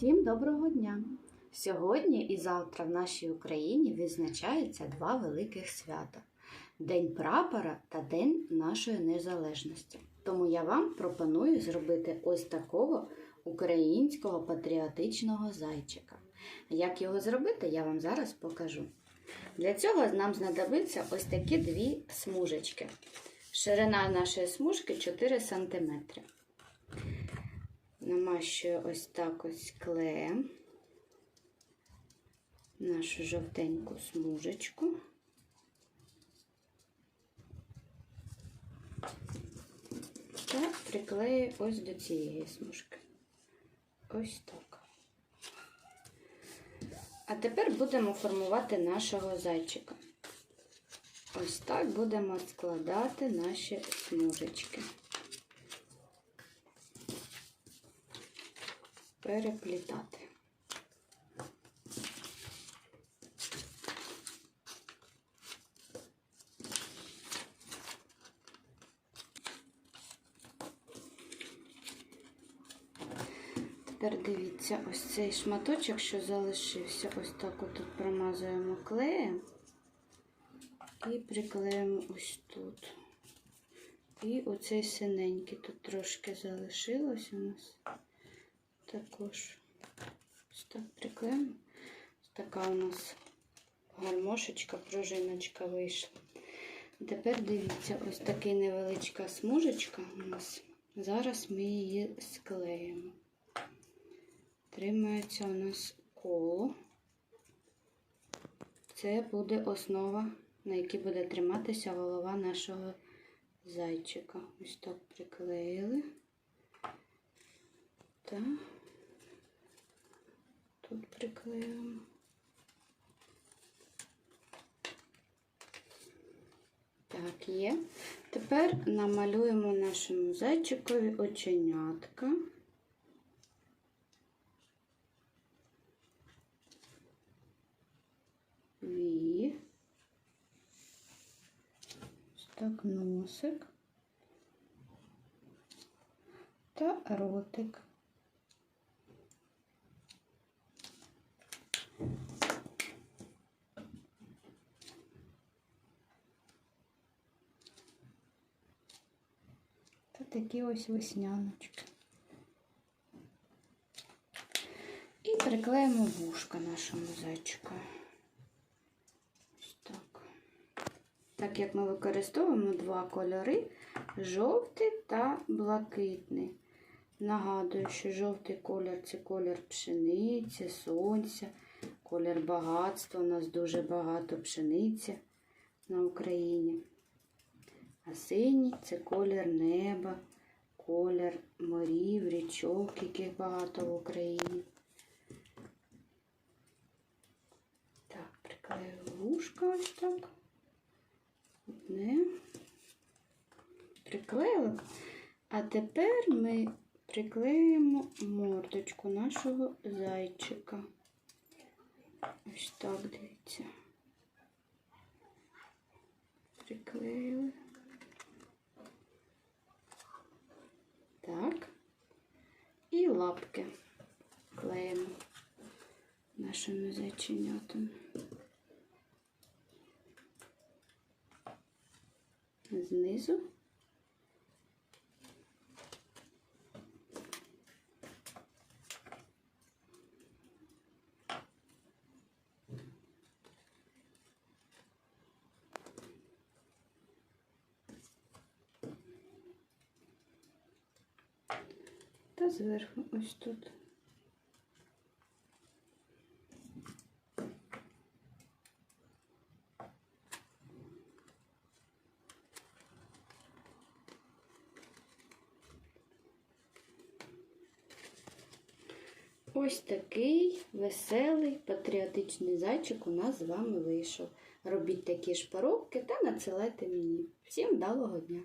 Всім доброго дня! Сьогодні і завтра в нашій Україні відзначаються два великих свята День прапора та День нашої незалежності. Тому я вам пропоную зробити ось такого українського патріотичного зайчика. Як його зробити, я вам зараз покажу. Для цього нам знадобиться ось такі дві смужечки. Ширина нашої смужки 4 см. Намащую ось так ось клеєм нашу жовтеньку смужечку. Та приклею ось до цієї смужки. Ось так. А тепер будемо формувати нашого зайчика. Ось так будемо складати наші смужечки. Переплітати. Тепер дивіться, ось цей шматочок, що залишився, ось так отут промазуємо клеєм і приклеїмо ось тут. І оцей синенький тут трошки залишилось у нас також ось так приклеїмо. Така у нас гармошечка, пружиночка вийшла. Тепер дивіться, ось така невеличка смужечка у нас. Зараз ми її склеїмо. Тримається у нас коло. Це буде основа, на якій буде триматися голова нашого зайчика. Ось так приклеїли. Так приклеюємо. Так, є. Тепер намалюємо нашому зайчикові оченятка. Ві. Так носик та ротик. Та такі ось весняночки. І приклеїмо вушка нашому зайчику. Ось так. Так як ми використовуємо два кольори жовтий та блакитний. Нагадую, що жовтий колір це колір пшениці, сонця, колір багатства. У нас дуже багато пшениці на Україні. А синій це колір неба, колір морів, річок, яких багато в Україні. Так, приклею вушка ось так. Одне. Приклеїли. А тепер ми приклеїмо мордочку нашого зайчика. Ось так, дивіться. Приклеїли. Так. І лапки клеїмо нашими зайченятами. Знизу. Та зверху ось тут. Ось такий веселий патріотичний зайчик у нас з вами вийшов. Робіть такі ж поробки та надсилайте мені. Всім вдалого дня!